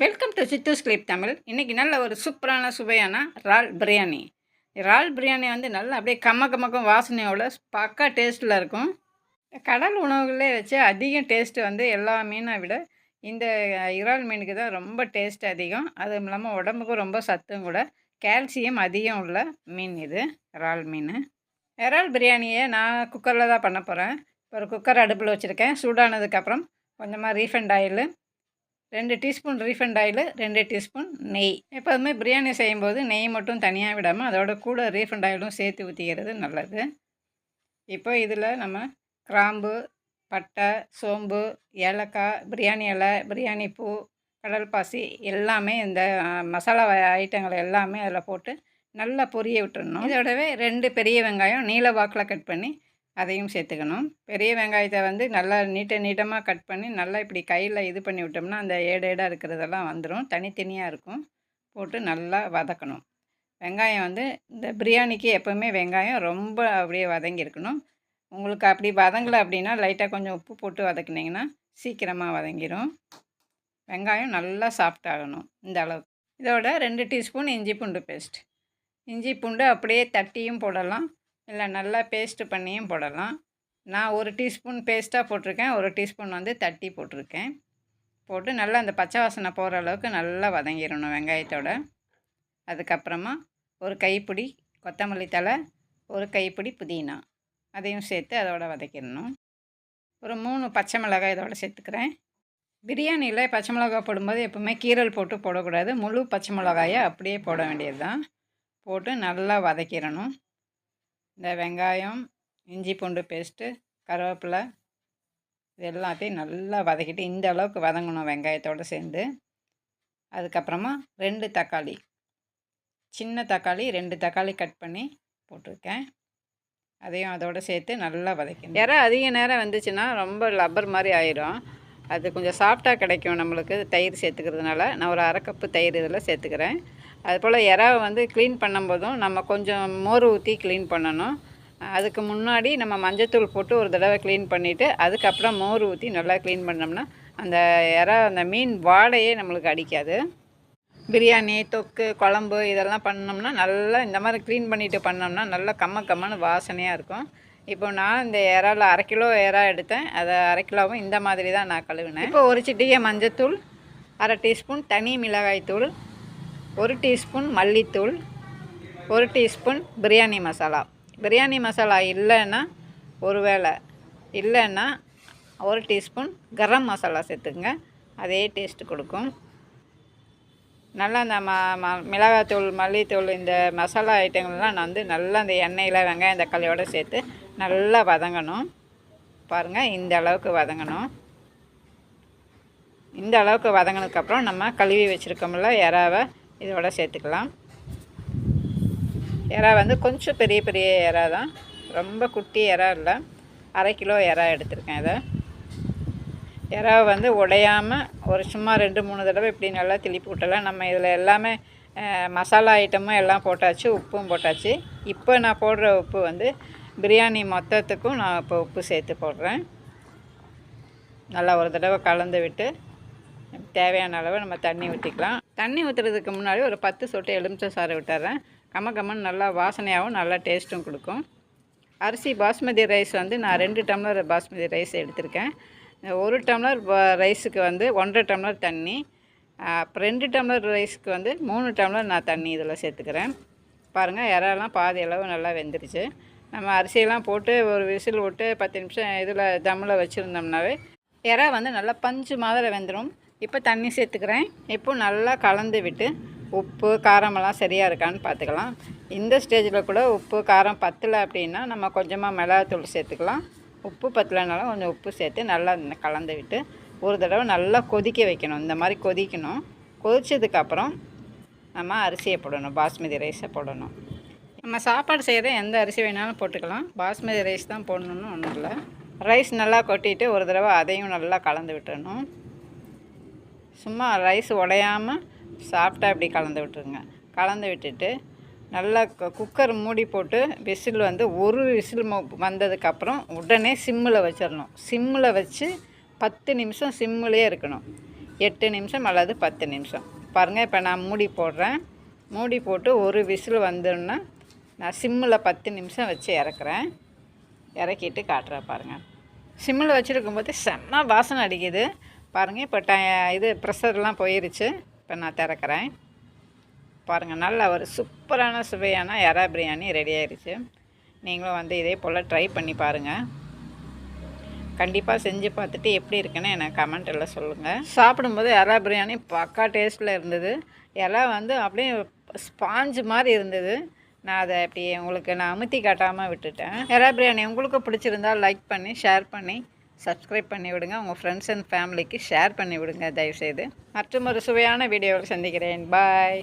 Welcome to Chithu's clip Tamil இன்றைக்கி நல்ல ஒரு சூப்பரான சுவையான இறால் பிரியாணி. இறால் பிரியாணி வந்து நல்லா அப்படியே கம்ம கம்மக்கம் வாசனையோட பக்கா டேஸ்ட்டில் இருக்கும். கடல் உணவுகளே வச்சு அதிகம் டேஸ்ட்டு வந்து எல்லா மீனை விட இந்த இறால் மீனுக்கு தான் ரொம்ப டேஸ்ட் அதிகம். அதுவும் இல்லாமல் உடம்புக்கும் ரொம்ப சத்தும் கூட. கால்சியம் அதிகம் உள்ள மீன் இது இறால் மீன். இறால் பிரியாணியை நான் குக்கரில் தான் பண்ண போகிறேன் ஒரு குக்கர் அடுப்பில் வச்சுருக்கேன். சூடானதுக்கப்புறம் கொஞ்சமாக ரீஃபண்ட் ஆயில் ரெண்டு டீஸ்பூன் ரீஃபண்ட் ஆயில் ரெண்டு டீஸ்பூன் நெய். எப்போதுமே பிரியாணி செய்யும்போது நெய் மட்டும் தனியாக விடாமல் அதோட கூட ரீஃபண்ட் ஆயிலும் சேர்த்து ஊற்றிக்கிறது நல்லது. இப்போ இதில் நம்ம கிராம்பு பட்டை சோம்பு ஏலக்காய் பிரியாணி இலை பிரியாணி பூ கடல் பாசி எல்லாமே இந்த மசாலா ஐட்டங்கள் எல்லாமே அதில் போட்டு நல்லா பொரிய விட்டுடணும் இதோடவே ரெண்டு பெரிய வெங்காயம் நீல வாக்கில் கட் பண்ணி அதையும் சேர்த்துக்கணும். பெரிய வெங்காயத்தை வந்து நல்லா நீட்ட நீட்டமாக கட் பண்ணி நல்லா இப்படி கையில் இது பண்ணி விட்டோம்னா அந்த ஏடு ஏடாக இருக்கிறதெல்லாம் வந்துடும் தனித்தனியாக இருக்கும். போட்டு நல்லா வதக்கணும். வெங்காயம் வந்து இந்த பிரியாணிக்கு எப்போவுமே வெங்காயம் ரொம்ப அப்படியே வதங்கியிருக்கணும் உங்களுக்கு அப்படி வதங்கலை அப்படின்னா லைட்டாக கொஞ்சம் உப்பு போட்டு வதக்குனிங்கன்னா சீக்கிரமாக வதங்கிடும் வெங்காயம் நல்லா சாஃப்டாகணும் இந்த அளவுக்கு. இதோட ரெண்டு டீஸ்பூன் இஞ்சி பூண்டு பேஸ்ட் இஞ்சி பூண்டு அப்படியே தட்டியும் போடலாம். இல்லை நல்லா பேஸ்ட்டு பண்ணியும் போடலாம். நான் ஒரு டீஸ்பூன் பேஸ்ட்டாக போட்டிருக்கேன். ஒரு டீஸ்பூன் வந்து தட்டி போட்டிருக்கேன். போட்டு நல்லா அந்த பச்சை வாசனை போகிற அளவுக்கு நல்லா வதங்கிடணும் வெங்காயத்தோட. அதுக்கப்புறமா ஒரு கைப்பிடி கொத்தமல்லி தலை ஒரு கைப்பிடி புதினா. அதையும் சேர்த்து அதோட வதக்கிடணும். ஒரு மூணு பச்சை மிளகாய் இதோட சேர்த்துக்கிறேன். பிரியாணியில் பச்சை மிளகாய் போடும்போது எப்போவுமே கீரல் போட்டு போடக்கூடாது. முழு பச்சை மிளகாயை அப்படியே போட வேண்டியது தான் போட்டு நல்லா வதக்கிடணும். இந்த வெங்காயம் இஞ்சி பூண்டு பேஸ்ட்டு கருவேப்பிலை இது எல்லாத்தையும் நல்லா வதக்கிட்டு இந்த அளவுக்கு வதங்கணும் வெங்காயத்தோடு சேர்ந்து. அதுக்கப்புறமா ரெண்டு தக்காளி சின்ன தக்காளி ரெண்டு தக்காளி கட் பண்ணி போட்டிருக்கேன். அதையும் அதோடு சேர்த்து நல்லா வதக்கணும் இறை அதிக நேரம் வந்துச்சுன்னா ரொம்ப லப்பர் மாதிரி ஆயிரும். அது கொஞ்சம் சாஃப்டாக கிடைக்கும் நம்மளுக்கு தயிர் சேர்த்துக்கிறதுனால. நான் ஒரு அரை கப்பு தயிர் இதில் சேர்த்துக்கிறேன். அதுபோல் இறாவை வந்து க்ளீன் பண்ணும்போதும் நம்ம கொஞ்சம் மோர் ஊற்றி க்ளீன் பண்ணணும். அதுக்கு முன்னாடி நம்ம மஞ்சத்தூள் போட்டு ஒரு தடவை க்ளீன் பண்ணிவிட்டு அதுக்கப்புறம் மோர் ஊற்றி நல்லா க்ளீன் பண்ணோம்னா அந்த இறா அந்த மீன் வாடையே நம்மளுக்கு அடிக்காது. பிரியாணி தொக்கு குழம்பு இதெல்லாம் பண்ணோம்னா நல்லா இந்த மாதிரி க்ளீன் பண்ணிவிட்டு பண்ணோம்னா நல்லா கம்ம கம்மன்னு வாசனையாக இருக்கும். இப்போ நான் இந்த இறாவில் அரை கிலோ இறா எடுத்தேன். அதை அரை கிலோவும் இந்த மாதிரி தான் நான் கழுவினேன். இப்போ ஒரு சிட்டிகை மஞ்சத்தூள் அரை டீஸ்பூன் தனி மிளகாய் தூள் ஒரு டீஸ்பூன் மல்லித்தூள் ஒரு டீஸ்பூன் பிரியாணி மசாலா. பிரியாணி மசாலா இல்லைன்னா ஒரு வேளை இல்லைன்னா ஒரு டீஸ்பூன் கரம் மசாலா சேர்த்துக்குங்க. அதே டேஸ்ட்டு கொடுக்கும். நல்லா அந்த ம ம மிளகாத்தூள் மல்லித்தூள் இந்த மசாலா ஐட்டங்கள்லாம் நான் வந்து நல்லா அந்த எண்ணெயில் வெங்காயம் தக்காளியோடு சேர்த்து நல்லா வதங்கணும். பாருங்கள் இந்த அளவுக்கு வதங்கணும். இந்த அளவுக்கு வதங்கினதுக்கப்புறம் நம்ம கழுவி வச்சுருக்கோம்ல இறாவை இதோட சேர்த்துக்கலாம். எறா வந்து கொஞ்சம் பெரிய பெரிய எறா தான். ரொம்ப குட்டி எறா இல்லை. அரை கிலோ எறா எடுத்திருக்கேன் இதை. எறாவை வந்து உடையாமல் ஒரு சும்மா ரெண்டு மூணு தடவை இப்படி நல்லா திருப்பி விட்டலாம். நம்ம இதில் எல்லாமே மசாலா ஐட்டமும் எல்லாம் போட்டாச்சு உப்பும் போட்டாச்சு. இப்போ நான் போடுற உப்பு வந்து பிரியாணி மொத்தத்துக்கும் நான் இப்போ உப்பு சேர்த்து போடுறேன். நல்லா ஒரு தடவை கலந்து விட்டு தேவையான அளவு நம்ம தண்ணி ஊற்றிக்கலாம் தண்ணி ஊற்றுறதுக்கு முன்னாடி ஒரு பத்து சொட்டு எலுமிச்சை சாறு விட்டுறேன். கம்ம கம்மன் நல்லா வாசனையாகவும் நல்லா டேஸ்ட்டும் கொடுக்கும். அரிசி பாஸ்மதி ரைஸ் வந்து நான் ரெண்டு டம்ளர் பாஸ்மதி ரைஸ் எடுத்திருக்கேன். ஒரு டம்ளர் ரைஸுக்கு வந்து ஒன்றரை டம்ளர் தண்ணி. அப்புறம் ரெண்டு டம்ளர் ரைஸுக்கு வந்து மூணு டம்ளர் நான் தண்ணி இதில் சேர்த்துக்கிறேன். பாருங்கள் இறெல்லாம் பாதி அளவு நல்லா வெந்துருச்சு. நம்ம அரிசியெல்லாம் போட்டு ஒரு விசில் விட்டு பத்து நிமிஷம் இதில் தம்மில் வச்சுருந்தோம்னாவே இறா வந்து நல்லா பஞ்சு மாதிரி வெந்துடும் இப்போ தண்ணி சேர்த்துக்கிறேன். இப்போ நல்லா கலந்து விட்டு உப்பு காரமெல்லாம் சரியாக இருக்கான்னு பார்த்துக்கலாம். இந்த ஸ்டேஜில் கூட உப்பு காரம் பத்தலை அப்படின்னா நம்ம கொஞ்சமாக மிளகாத்தூள் சேர்த்துக்கலாம். உப்பு பத்தலைனாலும் கொஞ்சம் உப்பு சேர்த்து நல்லா கலந்து விட்டு ஒரு தடவை நல்லா கொதிக்க வைக்கணும். இந்த மாதிரி கொதிக்கணும். கொதித்ததுக்கப்புறம் நம்ம அரிசியை போடணும். பாஸ்மதி ரைஸை போடணும். நம்ம சாப்பாடு செய்கிற எந்த அரிசி வேணாலும் போட்டுக்கலாம். பாஸ்மதி ரைஸ் தான் போடணுன்னு ஒன்றும் இல்லை. ரைஸ் நல்லா கொட்டிட்டு ஒரு தடவை அதையும் நல்லா கலந்து விட்டுறணும். சும்மா ரைஸ் உடையாமல் சாஃப்டாக இப்படி கலந்து விட்டுருங்க? கலந்து விட்டுட்டு நல்லா குக்கர் மூடி போட்டு விசில் வந்து ஒரு விசில் வந்ததுக்கப்புறம் உடனே சிம்மில் வச்சிடணும். சிம்மில் வச்சு பத்து நிமிஷம் சிம்மிலே இருக்கணும். எட்டு நிமிஷம் அல்லது பத்து நிமிஷம். பாருங்கள் இப்போ நான் மூடி போடுறேன். மூடி போட்டு ஒரு விசில் வந்தோன்னா நான் சிம்மில் பத்து நிமிஷம் வச்சு இறக்குறேன். இறக்கிட்டு காட்டுறேன் பாருங்கள் சிம்மில் வச்சுருக்கும்போது செம்ம வாசனை அடிக்குது. பாருங்கள் இப்போ ட இது ப்ரெஷர்லாம் போயிருச்சு. இப்போ நான் திறக்கிறேன். பாருங்கள் நல்ல ஒரு சூப்பரான சுவையான எறா பிரியாணி ரெடி ஆயிடுச்சு நீங்களும் வந்து இதே போல் ட்ரை பண்ணி பாருங்கள் கண்டிப்பாக செஞ்சு பார்த்துட்டு எப்படி இருக்குன்னு எனக்கு கமெண்ட்டில் சொல்லுங்கள் சாப்பிடும்போது எறா பிரியாணி பக்கா டேஸ்ட்டில் இருந்தது. இலை வந்து அப்படியே ஸ்பாஞ்சு மாதிரி இருந்தது. நான் அதை அப்படி உங்களுக்கு நான் அமுத்தி காட்டாமல் விட்டுட்டேன். எறா பிரியாணி உங்களுக்கு பிடிச்சிருந்தா லைக் பண்ணி ஷேர் பண்ணி சப்ஸ்கிரைப் பண்ணி விடுங்க உங்கள் ஃப்ரெண்ட்ஸ் அண்ட் ஃபேமிலிக்கு ஷேர் பண்ணி விடுங்க தயவுசெய்து. மற்றும் ஒரு சுவையான வீடியோவில் சந்திக்கிறேன். பாய்